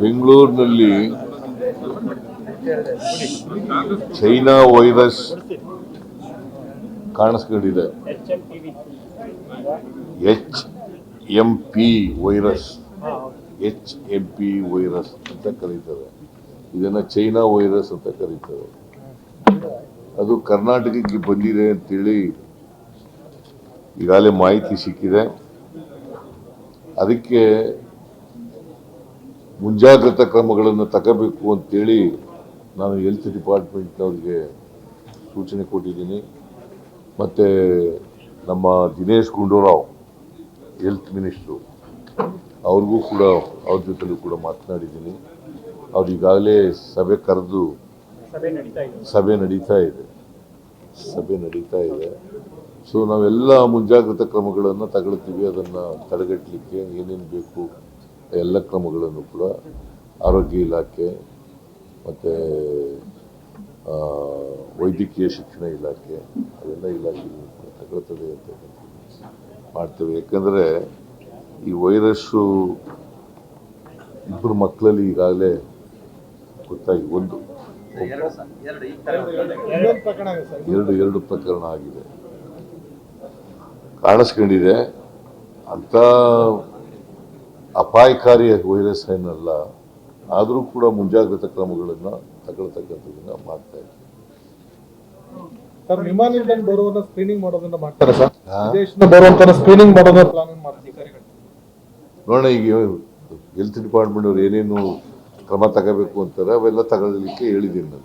ಬೆಂಗಳೂರಿನಲ್ಲಿ China virus ಕಾಣಿಸ್ಕೊಂಡಿದೆ. H M P virus. H M P virus ಅಂತ ಕರೀತಾರೆ. ಇದನ್ನ ಚೈನಾ ವೈರಸ್ ಅಂತ ಕರೀತಾರೆ. ಅದು ಕರ್ನಾಟಕಕ್ಕೆ ಬಂದಿದೆ ಅಂತೇಳಿ ಈಗಾಗಲೇ ಮಾಹಿತಿ ಸಿಕ್ಕಿದೆ. ಅದಕ್ಕೆ ಮುಂಜಾಗ್ರತಾ ಕ್ರಮಗಳನ್ನು ತಗೋಬೇಕು ಅಂತೇಳಿ ನಾನು ಹೆಲ್ತ್ ಡಿಪಾರ್ಟ್ಮೆಂಟ್ನವ್ರಿಗೆ ಸೂಚನೆ ಕೊಟ್ಟಿದ್ದೀನಿ. ಮತ್ತು ನಮ್ಮ ದಿನೇಶ್ ಗುಂಡೂರಾವ್ ಹೆಲ್ತ್ ಮಿನಿಸ್ಟ್ರು ಅವ್ರಿಗೂ ಕೂಡ ಅವ್ರ ಜೊತೆಲೂ ಕೂಡ ಮಾತನಾಡಿದ್ದೀನಿ. ಅವ್ರು ಈಗಾಗಲೇ ಸಭೆ ಕರೆದು ಸಭೆ ನಡೀತಾ ಇದೆ. ಸಭೆ ನಡೀತಾ ಇದೆ. ಸಭೆ ನಡೀತಾ ಇದೆ. ಸೊ ನಾವೆಲ್ಲ ಮುಂಜಾಗ್ರತಾ ಕ್ರಮಗಳನ್ನು ತಗೊಳ್ತೀವಿ. ಅದನ್ನು ತಡೆಗಟ್ಟಲಿಕ್ಕೆ ಏನೇನು ಬೇಕು ಎಲ್ಲ ಕ್ರಮಗಳನ್ನು ಕೂಡ ಆರೋಗ್ಯ ಇಲಾಖೆ ಮತ್ತು ವೈದ್ಯಕೀಯ ಶಿಕ್ಷಣ ಇಲಾಖೆ, ಅದೆಲ್ಲ ಇಲಾಖೆಗಳು ಕೂಡ ತಗೊಳ್ತದೆ ಅಂತ ಮಾಡ್ತೇವೆ. ಯಾಕಂದರೆ ಈ ವೈರಸ್ಸು ಇಬ್ಬರು ಮಕ್ಕಳಲ್ಲಿ ಈಗಾಗಲೇ ಗೊತ್ತಾಗಿ ಒಂದು. ಎರಡು ಎರಡು ಪ್ರಕರಣ ಆಗಿದೆ. ಕಾಣಿಸ್ಕೊಂಡಿದೆ. ಅಂತ ಅಪಾಯಕಾರಿ ವೈರಸ್ ಏನಲ್ಲ ಆದರೂ ಕೂಡ ಮುಂಜಾಗ್ರತಾ ಕ್ರಮಗಳನ್ನು ತಗೊಳ್ತಕ್ಕಂಥದ್ದನ್ನು ಮಾಡ್ತಾ ಇದ್ದೀವಿ ಸರ್ ವಿಮಾನದಿಂದ ಬರುವನ್ನ ಸ್ಕ್ರೀನಿಂಗ್ ಮಾಡೋದನ್ನ ಮಾಡ್ತಾರೆ ಸರ್? ಹಾ? ವಿದೇಶದಿಂದ ಬರುವಂತ ಸ್ಕ್ರೀನಿಂಗ್ ಮಾಡೋದನ್ನ ಪ್ಲಾನ್ ಮಾಡ್ತಾರೆ? ನೋಡೋಣ ಈಗ ಹೆಲ್ತ್ ಡಿಪಾರ್ಟ್ಮೆಂಟ್ ಅವ್ರು ಏನೇನು ಕ್ರಮ ತಗೋಬೇಕು ಅಂತಾರೆ ಅವೆಲ್ಲ ತಗೊಳ್ಳಿಕ್ಕೆ ಹೇಳಿದ್ದೀನಿ ನಾನು.